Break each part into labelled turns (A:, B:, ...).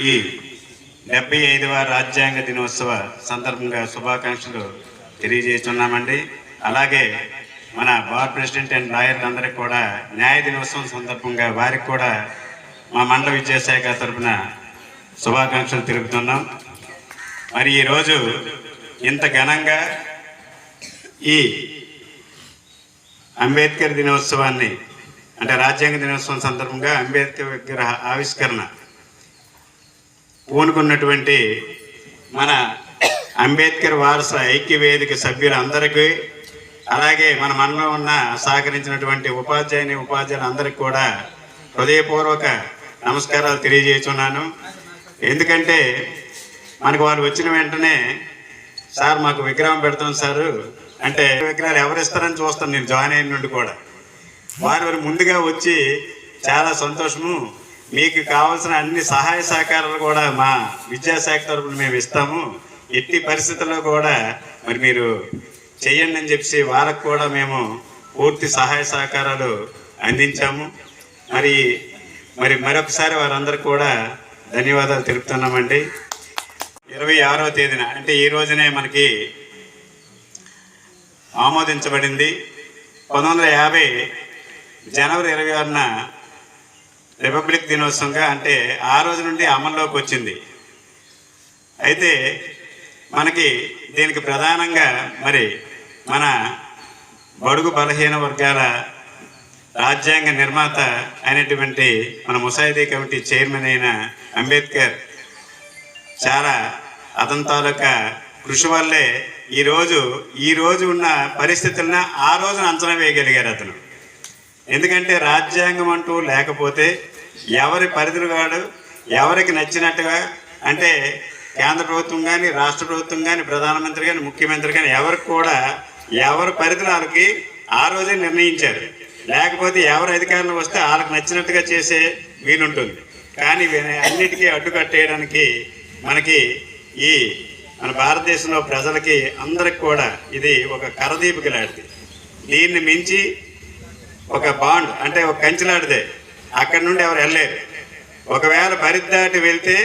A: ఈ డెబ్బై ఐదవ రాజ్యాంగ దినోత్సవ సందర్భంగా శుభాకాంక్షలు తెలియజేస్తున్నామండి. అలాగే మన బార్ ప్రెసిడెంట్ అండ్ లాయర్లందరికీ కూడా న్యాయ దినోత్సవం సందర్భంగా వారికి కూడా మా మండల విద్యాశాఖ తరఫున శుభాకాంక్షలు తెలుపుతున్నాం. మరి ఈరోజు ఇంత ఘనంగా ఈ అంబేద్కర్ దినోత్సవాన్ని అంటే రాజ్యాంగ దినోత్సవం సందర్భంగా అంబేద్కర్ విగ్రహ ఆవిష్కరణ పూనుకున్నటువంటి మన అంబేద్కర్ వారస ఐక్య వేదిక సభ్యులందరికీ అలాగే మన మనలో ఉన్న సహకరించినటువంటి ఉపాధ్యాయుని ఉపాధ్యాయులందరికీ కూడా హృదయపూర్వక నమస్కారాలు తెలియజేస్తున్నాను. ఎందుకంటే మనకు వాళ్ళు వచ్చిన వెంటనే సార్ మాకు విగ్రహం పెడతాం సారు. అంటే విగ్రహాలు ఎవరిస్తారని చూస్తాను నేను జాయిన్ అయిన నుండి కూడా. వారు వారు ముందుగా వచ్చి చాలా సంతోషము మీకు కావాల్సిన అన్ని సహాయ సహకారాలు కూడా మా విద్యాశాఖ తరఫున మేము ఇస్తాము. ఎట్టి పరిస్థితుల్లో కూడా మరి మీరు చేయండి అని చెప్పి వాళ్ళకు కూడా మేము పూర్తి సహాయ సహకారాలు అందించాము. మరి మరి మరొకసారి వారందరికీ కూడా ధన్యవాదాలు తెలుపుతున్నామండి. ఇరవై ఆరవ తేదీన అంటే ఈ రోజునే మనకి ఆమోదించబడింది. పంతొమ్మిది వందల యాభై జనవరి ఇరవై ఆరున రిపబ్లిక్ దినోత్సవంగా అంటే ఆ రోజు నుండి అమల్లోకి వచ్చింది. అయితే మనకి దీనికి ప్రధానంగా మరి మన బడుగు బలహీన వర్గాల రాజ్యాంగ నిర్మాత అయినటువంటి మన ముసాయిదీ కమిటీ చైర్మన్ అయిన అంబేద్కర్ చాలా అతని తాలూకా కృషి వల్లే ఈరోజు ఈ రోజు ఉన్న పరిస్థితులను ఆ రోజున అంచనా వేయగలిగారు అతను. ఎందుకంటే రాజ్యాంగం అంటూ లేకపోతే ఎవరి పరిధులు కాడు ఎవరికి నచ్చినట్టుగా అంటే కేంద్ర ప్రభుత్వం కానీ రాష్ట్ర ప్రభుత్వం కానీ ప్రధానమంత్రి కానీ ముఖ్యమంత్రి కానీ ఎవరికి కూడా ఎవరి పరిధులు వాళ్ళకి ఆ రోజే నిర్ణయించారు. లేకపోతే ఎవరు అధికారంలో వస్తే వాళ్ళకి నచ్చినట్టుగా చేసే వీలుంటుంది. కానీ వీ- అన్నిటికీ అడ్డుకట్టేయడానికి మనకి ఈ మన భారతదేశంలో ప్రజలకి అందరికి కూడా ఇది ఒక కరదీపిక లాంటిది. దీన్ని మించి ఒక బాండ్ అంటే ఒక కంచెలాడితే అక్కడి నుండి ఎవరు వెళ్ళలేరు. ఒకవేళ పరిదాటి వెళ్తే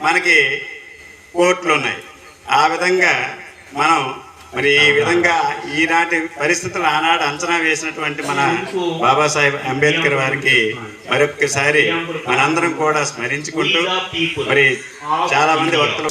A: మనకి కోర్టులు ఉన్నాయి. ఆ విధంగా మనం మరి ఈ విధంగా ఈనాటి పరిస్థితులు ఆనాడు అంచనా వేసినటువంటి మన బాబాసాహెబ్ అంబేద్కర్ వారికి మరొకసారి మనందరం కూడా స్మరించుకుంటూ మరి చాలా మంది వక్తలు